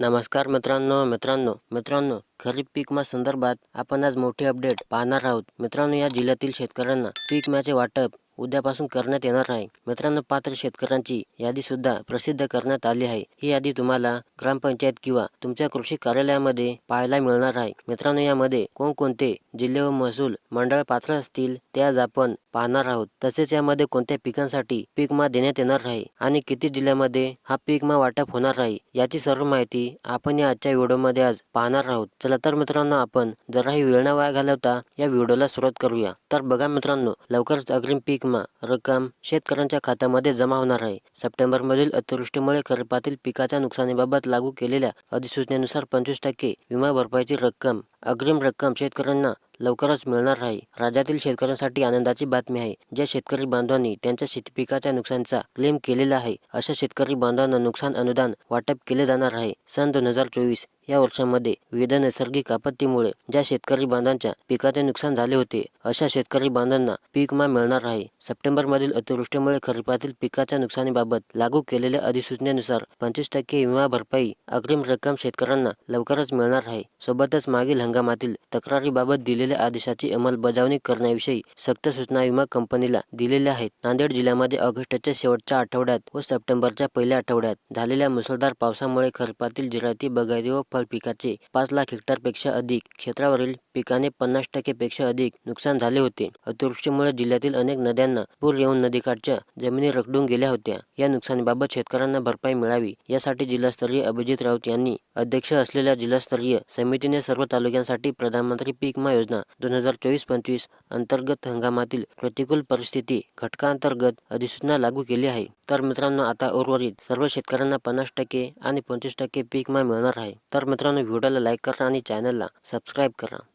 नमस्कार मित्रांनो मित्रांनो मित्रांनो खरीप पीक विमा संदर्भात आपण आज मोठी अपडेट पाहणार आहोत. मित्रांनो या जिल्ह्यातील शेतकऱ्यांना पीक विम्याचे वाटप उद्यापासून करण्यात येणार आहे. मित्रांनो पात्र शेतकऱ्यांची यादी सुद्धा प्रसिद्ध करण्यात आली आहे. ही यादी तुम्हाला ग्रामपंचायत किंवा तुमच्या कृषी कार्यालयामध्ये पाहायला मिळणार आहे. मित्रांनो यामध्ये कोणकोणते जिल्हे व महसूल मंडळ पात्र असतील ते आज आपण पाहणार आहोत. तसेच यामध्ये कोणत्या पिकांसाठी पीक देण्यात येणार आहे आणि किती जिल्ह्यामध्ये हा पीक वाटप होणार आहे याची सर्व माहिती आपण या आजच्या व्हिडिओमध्ये आज पाहणार आहोत. चला तर मित्रांनो आपण जराही वेळ न वाया घालवता या व्हिडिओला सुरुवात करूया. तर बघा मित्रांनो लवकरच अग्रिम पीक विमा रक्कम शेतकऱ्यांच्या खात्यामध्ये जमा होणार आहे. सप्टेंबर मधील अतिवृष्टीमुळे खरीपातील पिकाच्या नुकसानीबाबत लागू केलेल्या अधिसूचनेनुसार पंचवीस टक्के विमा भरपाईची रक्कम अग्रिम रक्कम शेतकऱ्यांना लवकरच मिळणार आहे. राज्यातील शेतकऱ्यांसाठी आनंदाची बातमी आहे. ज्या शेतकरी बांधवांनी त्यांच्या शेतपिकाच्या नुकसानीचा क्लेम केलेला आहे अशा शेतकरी बांधवांना नुकसान अनुदान वाटप केले जाणार आहे. सन दोन हजार चोवीस या वर्षामध्ये विविध नैसर्गिक आपत्तीमुळे ज्या शेतकरी बांधवांच्या पिकाचे नुकसान झाले होते अशा शेतकरी बांधवांना पीक विमा मिळणार आहे. सप्टेंबर मधील अतिवृष्टीमुळे खरीपातील पिकाच्या नुकसानीबाबत लागू केलेल्या अधिसूचनेनुसार पंचवीस टक्के विमा भरपाई अग्रिम रक्कम शेतकऱ्यांना लवकरच मिळणार आहे. सोबतच मागील हंगामातील तक्रारीबाबत दिलेल्या आदेशाची अंमलबजावणी करण्याविषयी सक्त सूचना विमा कंपनीला दिलेल्या आहेत. नांदेड जिल्ह्यामध्ये ऑगस्टच्या शेवटच्या आठवड्यात व सप्टेंबरच्या पहिल्या आठवड्यात झालेल्या मुसळधार पावसामुळे खरीपातील जिरायती बगायती व फळ पिकाचे पाच लाख हेक्टरपेक्षा अधिक क्षेत्रावरील पिकाने पन्नास टक्के पेक्षा अधिक नुकसान झाले होते. अतिवृष्टीमुळे जिल्ह्यातील अनेक नद्यांना पूर येऊन नदीकाठच्या जमिनी रखडून गेल्या होत्या. या नुकसानीबाबत शेतकऱ्यांना भरपाई मिळावी यासाठी जिल्हास्तरीय अभिजित राऊत यांनी अध्यक्ष असलेल्या जिल्हास्तरीय समितीने सर्व तालुक्यांसाठी प्रधानमंत्री पीक योजना दोन हजार चोवीस पंचवीस अंतर्गत हंगामातील प्रतिकूल परिस्थिती घटकांतर्गत अधिसूचना लागू केली आहे. तर मित्रांनो आता उर्वरित सर्व शेतकऱ्यांना पन्नास टक्के आणि पंचवीस टक्के पीक विमा मिळणार आहे. तर मित्रांनो व्हिडिओला लाईक करा आणि चॅनलला सबस्क्राईब करा.